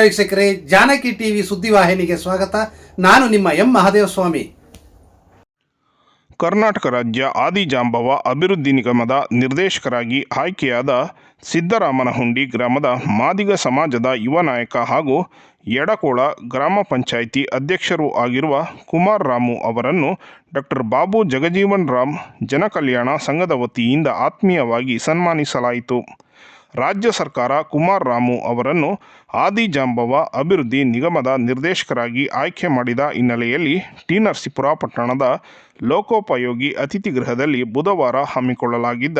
ವೀಕ್ಷಕರೇ, ಜಾನಕಿ ಟಿವಿ ಸುದ್ದಿವಾಹಿನಿಗೆ ಸ್ವಾಗತ. ನಾನು ನಿಮ್ಮ ಎಂ ಮಹಾದೇವಸ್ವಾಮಿ. ಕರ್ನಾಟಕ ರಾಜ್ಯ ಆದಿಜಾಂಬವ ಅಭಿವೃದ್ಧಿ ನಿಗಮದ ನಿರ್ದೇಶಕರಾಗಿ ಆಯ್ಕೆಯಾದ ಸಿದ್ದರಾಮನಹುಂಡಿ ಗ್ರಾಮದ ಮಾದಿಗ ಸಮಾಜದ ಯುವ ನಾಯಕ ಹಾಗೂ ಎಡಕೋಳ ಗ್ರಾಮ ಪಂಚಾಯಿತಿ ಅಧ್ಯಕ್ಷರೂ ಆಗಿರುವ ಕುಮಾರ್ ರಾಮು ಅವರನ್ನು ಡಾಕ್ಟರ್ ಬಾಬು ಜಗಜೀವನ್ ರಾಮ್, ಜನಕಲ್ಯಾಣ ಸಂಘದ ವತಿಯಿಂದ ಆತ್ಮೀಯವಾಗಿ ಸನ್ಮಾನಿಸಲಾಯಿತು. ರಾಜ್ಯ ಸರ್ಕಾರ ಕುಮಾರ್ ರಾಮು ಅವರನ್ನು ಆದಿಜಾಂಬವ ಅಭಿವೃದ್ಧಿ ನಿಗಮದ ನಿರ್ದೇಶಕರಾಗಿ ಆಯ್ಕೆ ಮಾಡಿದ ಹಿನ್ನೆಲೆಯಲ್ಲಿ ಟಿ ನರಸೀಪುರ ಪಟ್ಟಣದ ಲೋಕೋಪಯೋಗಿ ಅತಿಥಿ ಗೃಹದಲ್ಲಿ ಬುಧವಾರ ಹಮ್ಮಿಕೊಳ್ಳಲಾಗಿದ್ದ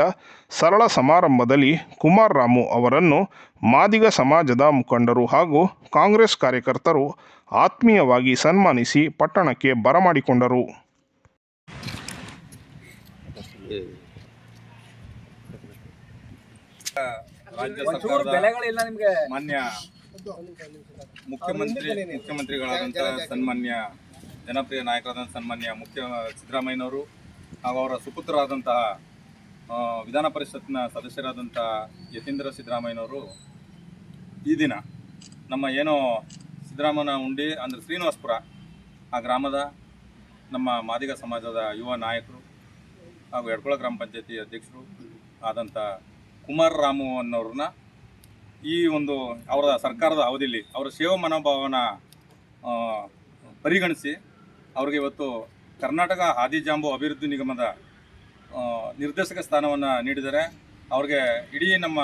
ಸರಳ ಸಮಾರಂಭದಲ್ಲಿ ಕುಮಾರ್ ರಾಮು ಅವರನ್ನು ಮಾದಿಗ ಸಮಾಜದ ಮುಖಂಡರು ಹಾಗೂ ಕಾಂಗ್ರೆಸ್ ಕಾರ್ಯಕರ್ತರು ಆತ್ಮೀಯವಾಗಿ ಸನ್ಮಾನಿಸಿ ಪಟ್ಟಣಕ್ಕೆ ಬರಮಾಡಿಕೊಂಡರು. ರಾಜ್ಯ ಸರ್ಕಾರದ ಮಾನ್ಯ ಮುಖ್ಯಮಂತ್ರಿ ಮುಖ್ಯಮಂತ್ರಿಗಳಾದಂಥ ಸನ್ಮಾನ್ಯ ಜನಪ್ರಿಯ ನಾಯಕರಾದಂಥ ಸನ್ಮಾನ್ಯ ಮುಖ್ಯ ಸಿದ್ದರಾಮಯ್ಯನವರು ಹಾಗೂ ಅವರ ಸುಪುತ್ರರಾದಂತಹ ವಿಧಾನ ಪರಿಷತ್ನ ಸದಸ್ಯರಾದಂಥ ಯತೀಂದ್ರ ಸಿದ್ದರಾಮಯ್ಯನವರು ಈ ದಿನ ನಮ್ಮ ಏನೋ ಸಿದ್ದರಾಮನ ಉಂಡಿ ಅಂದರೆ ಶ್ರೀನಿವಾಸ್ಪುರ ಆ ಗ್ರಾಮದ ನಮ್ಮ ಮಾದಿಗ ಸಮಾಜದ ಯುವ ನಾಯಕರು ಹಾಗೂ ಎಡ್ಕೊಳ ಗ್ರಾಮ ಪಂಚಾಯತಿ ಅಧ್ಯಕ್ಷರು ಆದಂಥ ಕುಮಾರ್ ರಾಮು ಅನ್ನೋರನ್ನ ಈ ಒಂದು ಅವರ ಸರ್ಕಾರದ ಅವಧಿಯಲ್ಲಿ ಅವರ ಸೇವಾ ಮನೋಭಾವನ ಪರಿಗಣಿಸಿ ಅವ್ರಿಗೆ ಇವತ್ತು ಕರ್ನಾಟಕ ಆದಿಜಾಂಬು ಅಭಿವೃದ್ಧಿ ನಿಗಮದ ನಿರ್ದೇಶಕ ಸ್ಥಾನವನ್ನು ನೀಡಿದ್ದಾರೆ. ಅವ್ರಿಗೆ ಇಡೀ ನಮ್ಮ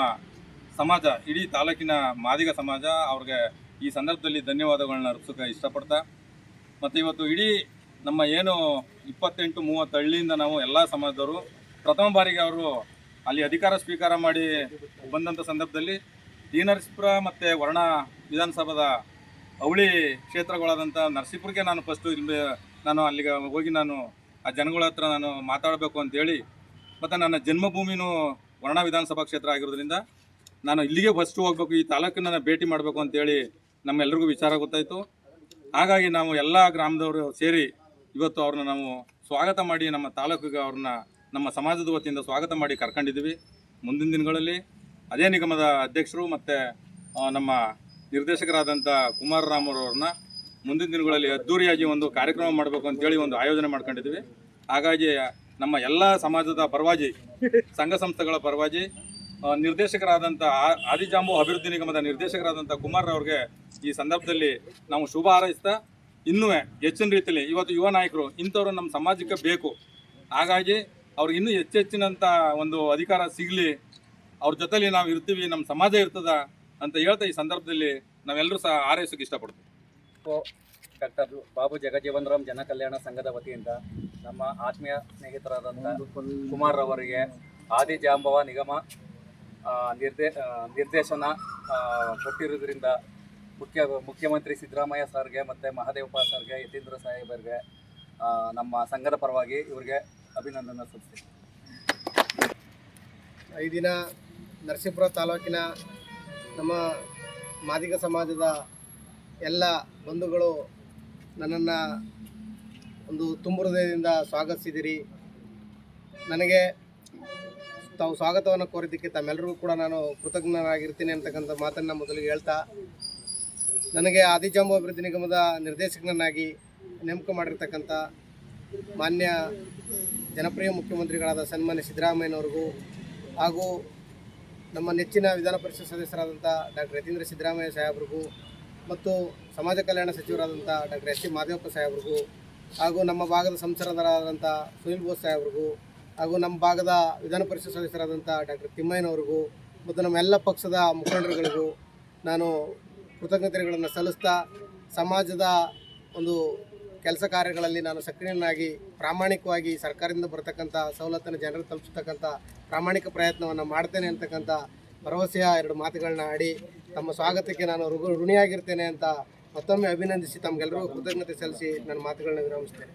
ಸಮಾಜ, ಇಡೀ ತಾಲೂಕಿನ ಮಾದಿಗ ಸಮಾಜ ಅವ್ರಿಗೆ ಈ ಸಂದರ್ಭದಲ್ಲಿ ಧನ್ಯವಾದಗಳನ್ನ ಅರ್ಪಿಸೋಕೆ ಇಷ್ಟಪಡ್ತಾ, ಮತ್ತು ಇವತ್ತು ಇಡೀ ನಮ್ಮ ಏನು ಇಪ್ಪತ್ತೆಂಟು ಮೂವತ್ತು ಹಳ್ಳಿಯಿಂದ ನಾವು ಎಲ್ಲ ಸಮಾಜದವರು ಪ್ರಥಮ ಬಾರಿಗೆ ಅವರು ಅಲ್ಲಿ ಅಧಿಕಾರ ಸ್ವೀಕಾರ ಮಾಡಿ ಬಂದಂಥ ಸಂದರ್ಭದಲ್ಲಿ ಟಿ ನರಸೀಪುರ ಮತ್ತು ವರ್ಣ ವಿಧಾನಸಭಾದ ಅವಳಿ ಕ್ಷೇತ್ರಗಳಾದಂಥ ನರಸೀಪುರಕ್ಕೆ ನಾನು ಫಸ್ಟು ಇಲ್ಲಿ ನಾನು ಅಲ್ಲಿಗೆ ಹೋಗಿ ನಾನು ಆ ಜನಗಳ ಹತ್ರ ನಾನು ಮಾತಾಡಬೇಕು ಅಂತೇಳಿ ಮತ್ತು ನನ್ನ ಜನ್ಮಭೂಮಿನೂ ವರ್ಣ ವಿಧಾನಸಭಾ ಕ್ಷೇತ್ರ ಆಗಿರೋದ್ರಿಂದ ನಾನು ಇಲ್ಲಿಗೆ ಫಸ್ಟು ಹೋಗಬೇಕು, ಈ ತಾಲೂಕಿನ ಭೇಟಿ ಮಾಡಬೇಕು ಅಂತೇಳಿ ನಮ್ಮೆಲ್ಲರಿಗೂ ವಿಚಾರ ಗೊತ್ತಾಯಿತು. ಹಾಗಾಗಿ ನಾವು ಎಲ್ಲ ಗ್ರಾಮದವರು ಸೇರಿ ಇವತ್ತು ಅವ್ರನ್ನ ನಾವು ಸ್ವಾಗತ ಮಾಡಿ ನಮ್ಮ ತಾಲೂಕಿಗೆ ಅವ್ರನ್ನ ನಮ್ಮ ಸಮಾಜದ ವತಿಯಿಂದ ಸ್ವಾಗತ ಮಾಡಿ ಕರ್ಕೊಂಡಿದ್ದೀವಿ. ಮುಂದಿನ ದಿನಗಳಲ್ಲಿ ಅದೇ ನಿಗಮದ ಅಧ್ಯಕ್ಷರು ಮತ್ತು ನಮ್ಮ ನಿರ್ದೇಶಕರಾದಂಥ ಕುಮಾರ ರಾಮರವ್ರನ್ನ ಮುಂದಿನ ದಿನಗಳಲ್ಲಿ ಅದ್ದೂರಿಯಾಗಿ ಒಂದು ಕಾರ್ಯಕ್ರಮ ಮಾಡಬೇಕು ಅಂತೇಳಿ ಒಂದು ಆಯೋಜನೆ ಮಾಡ್ಕೊಂಡಿದ್ದೀವಿ. ಹಾಗಾಗಿ ನಮ್ಮ ಎಲ್ಲ ಸಮಾಜದ ಪರವಾಗಿ, ಸಂಘ ಸಂಸ್ಥೆಗಳ ಪರವಾಗಿ ನಿರ್ದೇಶಕರಾದಂಥ ಆದಿಜಾಂಬು ಅಭಿವೃದ್ಧಿ ನಿಗಮದ ನಿರ್ದೇಶಕರಾದಂಥ ಕುಮಾರ್ ಅವ್ರಿಗೆ ಈ ಸಂದರ್ಭದಲ್ಲಿ ನಾವು ಶುಭ ಹಾರೈಸ್ತಾ, ಇನ್ನೂ ಹೆಚ್ಚಿನ ರೀತಿಯಲ್ಲಿ ಇವತ್ತು ಯುವ ನಾಯಕರು ಇಂಥವ್ರು ನಮ್ಮ ಸಮಾಜಕ್ಕೆ ಬೇಕು. ಹಾಗಾಗಿ ಅವ್ರಿಗೆ ಇನ್ನೂ ಹೆಚ್ಚೆಚ್ಚಿನಂಥ ಒಂದು ಅಧಿಕಾರ ಸಿಗಲಿ, ಅವ್ರ ಜೊತೆಲಿ ನಾವು ಇರ್ತೀವಿ ನಮ್ಮ ಸಮಾಜ ಇರ್ತದ ಅಂತ ಹೇಳ್ತಾ ಈ ಸಂದರ್ಭದಲ್ಲಿ ನಾವೆಲ್ಲರೂ ಸಹ ಆರೈಸೋಕೆ ಇಷ್ಟಪಡ್ತೀವಿ. ಡಾಕ್ಟರ್ ಬಾಬು ಜಗಜೀವನ್ ರಾಮ್ ಜನ ಕಲ್ಯಾಣ ಸಂಘದ ವತಿಯಿಂದ ನಮ್ಮ ಆತ್ಮೀಯ ಸ್ನೇಹಿತರಾದಂಥ ಕುಮಾರ್ ಅವರಿಗೆ ಆದಿ ಜಾಂಬವ ನಿಗಮ ನಿರ್ದೇ ನಿರ್ದೇಶನ ಕೊಟ್ಟಿರೋದ್ರಿಂದ ಮುಖ್ಯ, ಮುಖ್ಯಮಂತ್ರಿ ಸಿದ್ದರಾಮಯ್ಯ ಸರ್ಗೆ ಮತ್ತು ಮಹಾದೇವಪ್ಪ ಸರ್ಗೆ, ಯತೀಂದ್ರ ಸಾಹೇಬರಿಗೆ ನಮ್ಮ ಸಂಘದ ಪರವಾಗಿ ಇವರಿಗೆ ಅಭಿನಂದನೆ ಸಲ್ಲಿಸ್ತೀನಿ ಈ ದಿನ ನರಸೀಪುರ ತಾಲೂಕಿನ ನಮ್ಮ ಮಾದಿಗ ಸಮಾಜದ ಎಲ್ಲ ಬಂಧುಗಳು ನನ್ನನ್ನು ಒಂದು ತುಂಬು ಹೃದಯದಿಂದ ಸ್ವಾಗತಿಸಿದಿರಿ. ನನಗೆ ತಾವು ಸ್ವಾಗತವನ್ನು ಕೋರಿದ್ದಕ್ಕೆ ತಮ್ಮೆಲ್ಲರಿಗೂ ಕೂಡ ನಾನು ಕೃತಜ್ಞನಾಗಿರ್ತೀನಿ ಅಂತಕ್ಕಂಥ ಮಾತನ್ನು ಮೊದಲಿಗೆ ಹೇಳ್ತಾ, ನನಗೆ ಆದಿಜಾಂಬು ಅಭಿವೃದ್ಧಿ ನಿಗಮದ ನಿರ್ದೇಶಕನನ್ನಾಗಿ ನೇಮಕ ಮಾಡಿರ್ತಕ್ಕಂಥ ಮಾನ್ಯ ಜನಪ್ರಿಯ ಮುಖ್ಯಮಂತ್ರಿಗಳಾದ ಸನ್ಮಾನ್ಯ ಸಿದ್ದರಾಮಯ್ಯನವ್ರಿಗೂ ಹಾಗೂ ನಮ್ಮ ನೆಚ್ಚಿನ ವಿಧಾನ ಪರಿಷತ್ ಸದಸ್ಯರಾದಂಥ ಡಾಕ್ಟರ್ ಯತೀಂದ್ರ ಸಿದ್ದರಾಮಯ್ಯ ಸಾಹೇಬ್ರಿಗೂ ಮತ್ತು ಸಮಾಜ ಕಲ್ಯಾಣ ಸಚಿವರಾದಂಥ ಡಾಕ್ಟರ್ ಎಸ್ ಸಿ ಮಾದೇವಪ್ಪ ಸಾಹೇಬ್ರಿಗೂ ಹಾಗೂ ನಮ್ಮ ಭಾಗದ ಸಂಸದರಾದಂಥ ಸುನಿಲ್ ಬೋಸ್ ಸಾಹೇಬ್ರಿಗೂ ಹಾಗೂ ನಮ್ಮ ಭಾಗದ ವಿಧಾನ ಪರಿಷತ್ ಸದಸ್ಯರಾದಂಥ ಡಾಕ್ಟರ್ ತಿಮ್ಮಯ್ಯನವ್ರಿಗೂ ಮತ್ತು ನಮ್ಮ ಎಲ್ಲ ಪಕ್ಷದ ಮುಖಂಡರುಗಳಿಗೂ ನಾನು ಕೃತಜ್ಞತೆಗಳನ್ನು ಸಲ್ಲಿಸ್ತಾ ಸಮಾಜದ ಒಂದು ಕೆಲಸ ಕಾರ್ಯಗಳಲ್ಲಿ ನಾನು ಸಕ್ರಿಯನಾಗಿ, ಪ್ರಾಮಾಣಿಕವಾಗಿ ಸರ್ಕಾರದಿಂದ ಬರತಕ್ಕಂಥ ಸವಲತ್ತನ್ನು ಜನರಿಗೆ ತಲುಪಿಸ್ತಕ್ಕಂಥ ಪ್ರಾಮಾಣಿಕ ಪ್ರಯತ್ನವನ್ನು ಮಾಡ್ತೇನೆ ಅಂತಕ್ಕಂಥ ಭರವಸೆಯ ಎರಡು ಮಾತುಗಳನ್ನ ಆಡಿ ತಮ್ಮ ಸ್ವಾಗತಕ್ಕೆ ನಾನು ಋ, ಋಣಿಯಾಗಿರ್ತೇನೆ ಅಂತ ಮತ್ತೊಮ್ಮೆ ಅಭಿನಂದಿಸಿ ತಮಗೆಲ್ಲರಿಗೂ ಕೃತಜ್ಞತೆ ಸಲ್ಲಿಸಿ ನನ್ನ ಮಾತುಗಳನ್ನ ವಿರಮಿಸ್ತೇನೆ.